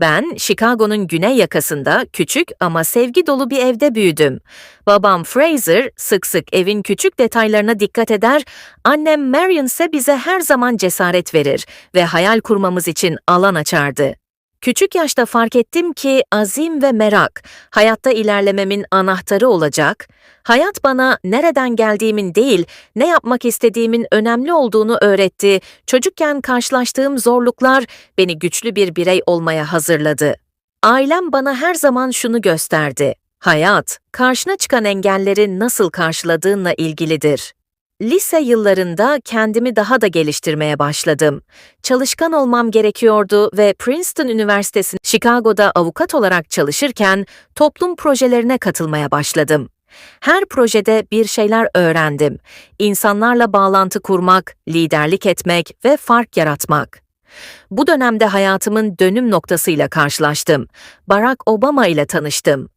Ben Chicago'nun güney yakasında küçük ama sevgi dolu bir evde büyüdüm. Babam Fraser sık sık evin küçük detaylarına dikkat eder, annem Marion ise bize her zaman cesaret verir ve hayal kurmamız için alan açardı. Küçük yaşta fark ettim ki azim ve merak hayatta ilerlememin anahtarı olacak. Hayat bana nereden geldiğimin değil, ne yapmak istediğimin önemli olduğunu öğretti. Çocukken karşılaştığım zorluklar beni güçlü bir birey olmaya hazırladı. Ailem bana her zaman şunu gösterdi. Hayat, karşına çıkan engelleri nasıl karşıladığınla ilgilidir. Lise yıllarında kendimi daha da geliştirmeye başladım. Çalışkan olmam gerekiyordu ve Princeton Üniversitesi Chicago'da avukat olarak çalışırken toplum projelerine katılmaya başladım. Her projede bir şeyler öğrendim. İnsanlarla bağlantı kurmak, liderlik etmek ve fark yaratmak. Bu dönemde hayatımın dönüm noktasıyla karşılaştım. Barack Obama ile tanıştım.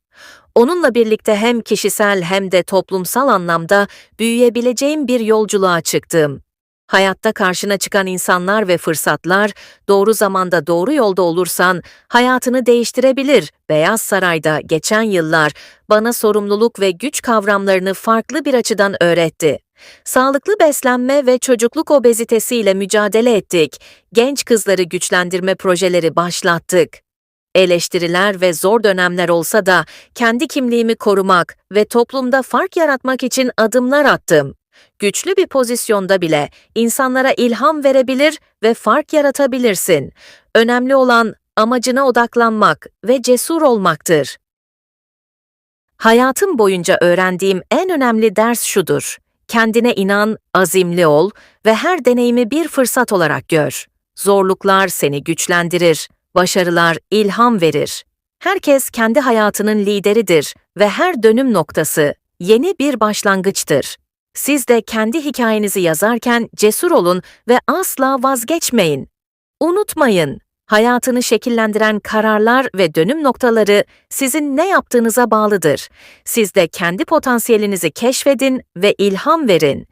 Onunla birlikte hem kişisel hem de toplumsal anlamda büyüyebileceğim bir yolculuğa çıktım. Hayatta karşına çıkan insanlar ve fırsatlar doğru zamanda doğru yolda olursan hayatını değiştirebilir. Beyaz Saray'da geçen yıllar bana sorumluluk ve güç kavramlarını farklı bir açıdan öğretti. Sağlıklı beslenme ve çocukluk obezitesiyle mücadele ettik. Genç kızları güçlendirme projeleri başlattık. Eleştiriler ve zor dönemler olsa da kendi kimliğimi korumak ve toplumda fark yaratmak için adımlar attım. Güçlü bir pozisyonda bile insanlara ilham verebilir ve fark yaratabilirsin. Önemli olan amacına odaklanmak ve cesur olmaktır. Hayatım boyunca öğrendiğim en önemli ders şudur. Kendine inan, azimli ol ve her deneyimi bir fırsat olarak gör. Zorluklar seni güçlendirir, başarılar ilham verir. Herkes kendi hayatının lideridir ve her dönüm noktası yeni bir başlangıçtır. Siz de kendi hikayenizi yazarken cesur olun ve asla vazgeçmeyin. Unutmayın, hayatını şekillendiren kararlar ve dönüm noktaları sizin ne yaptığınıza bağlıdır. Siz de kendi potansiyelinizi keşfedin ve ilham verin.